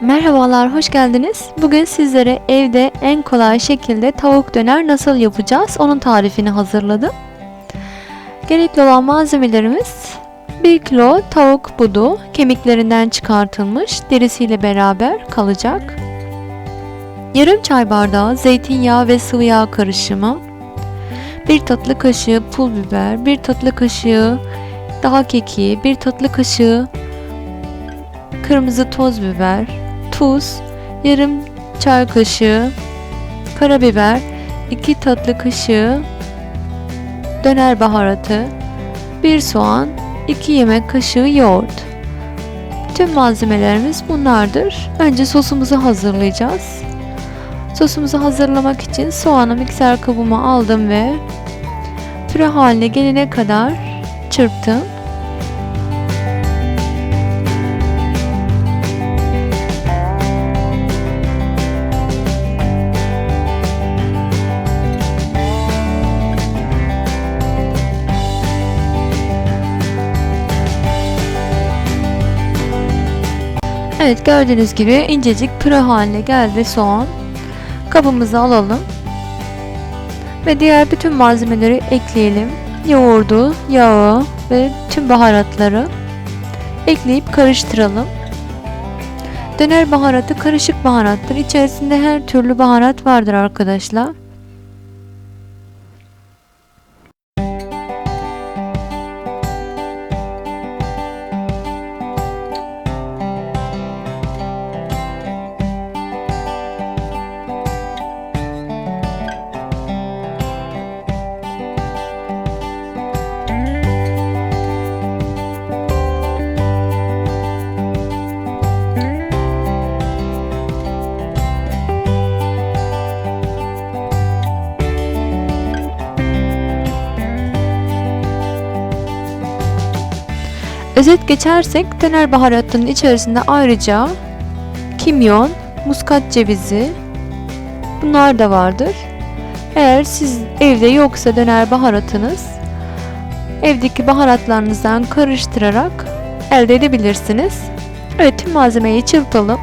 Merhabalar, hoş geldiniz. Bugün sizlere evde en kolay şekilde tavuk döner nasıl yapacağız onun tarifini hazırladım. Gerekli olan malzemelerimiz 1 kilo tavuk budu, kemiklerinden çıkartılmış, derisiyle beraber kalacak. Yarım çay bardağı zeytinyağı ve sıvı yağ karışımı, 1 tatlı kaşığı pul biber, 1 tatlı kaşığı daha kekiği, 1 tatlı kaşığı kırmızı toz biber, tuz, yarım çay kaşığı karabiber, 2 tatlı kaşığı döner baharatı, 1 soğan, 2 yemek kaşığı yoğurt. Tüm malzemelerimiz bunlardır. Önce sosumuzu hazırlayacağız. Sosumuzu hazırlamak için soğanı mikser kabıma aldım ve püre haline gelene kadar çırptım. Evet gördüğünüz gibi incecik püre haline geldi soğan. Kabımıza alalım. Ve diğer bütün malzemeleri ekleyelim. Yoğurdu, yağı ve tüm baharatları ekleyip karıştıralım. Döner baharatı karışık baharattır. İçerisinde her türlü baharat vardır arkadaşlar. Özet geçersek döner baharatının içerisinde ayrıca kimyon, muskat cevizi bunlar da vardır. Eğer siz evde yoksa döner baharatınız evdeki baharatlarınızdan karıştırarak elde edebilirsiniz. Evet tüm malzemeyi çırpalım.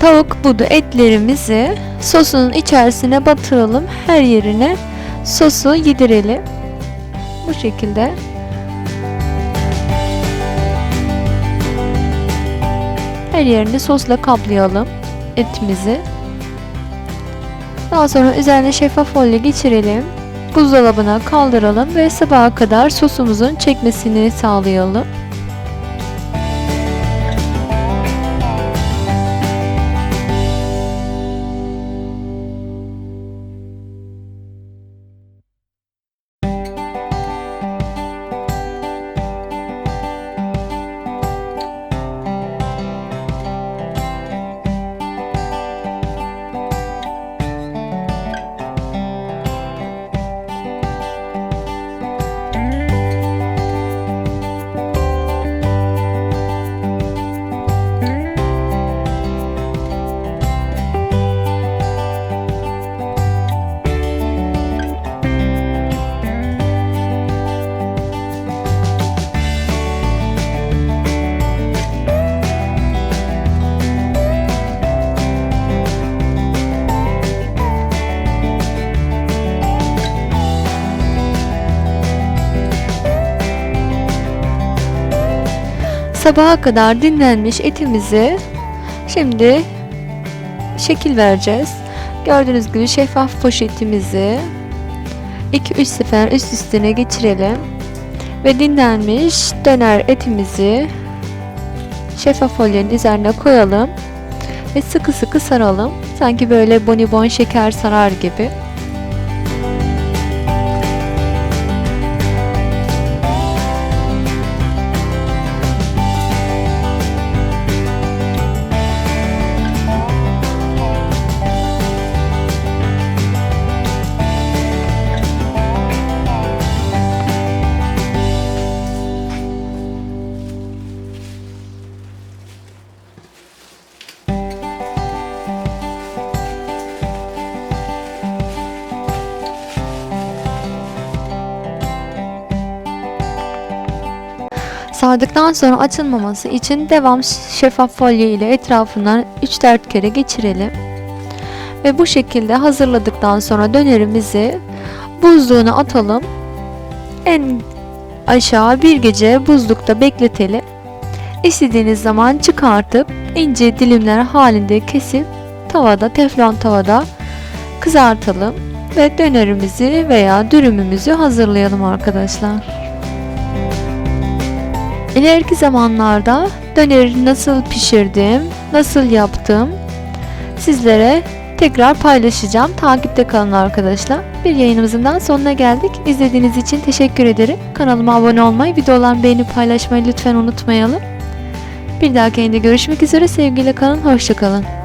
Tavuk budu etlerimizi sosun içerisine batıralım. Her yerine sosu yedirelim. Bu şekilde. Her yerini sosla kaplayalım etimizi. Daha sonra üzerine şeffaf folyo geçirelim. Buzdolabına kaldıralım ve sabaha kadar sosumuzun çekmesini sağlayalım. Sabaha kadar dinlenmiş etimizi şimdi şekil vereceğiz. Gördüğünüz gibi şeffaf poşetimizi 2-3 sefer üst üstüne geçirelim. Ve dinlenmiş döner etimizi şeffaf folyanın üzerine koyalım. Ve sıkı sıkı saralım. Sanki böyle bonibon şeker sarar gibi. Sardıktan sonra açılmaması için devam şeffaf folyo ile etrafından 3-4 kere geçirelim. Ve bu şekilde hazırladıktan sonra dönerimizi buzluğuna atalım. En aşağı bir gece buzlukta bekletelim. İstediğiniz zaman çıkartıp ince dilimler halinde kesip tavada teflon tavada kızartalım ve dönerimizi veya dürümümüzü hazırlayalım arkadaşlar. İleriki zamanlarda döneri nasıl pişirdim, nasıl yaptım sizlere tekrar paylaşacağım. Takipte kalın arkadaşlar. Bir yayınımızın daha sonuna geldik. İzlediğiniz için teşekkür ederim. Kanalıma abone olmayı, videolarımı beğenip paylaşmayı lütfen unutmayalım. Bir dahaki yayında görüşmek üzere. Sevgiyle kalın, hoşça kalın.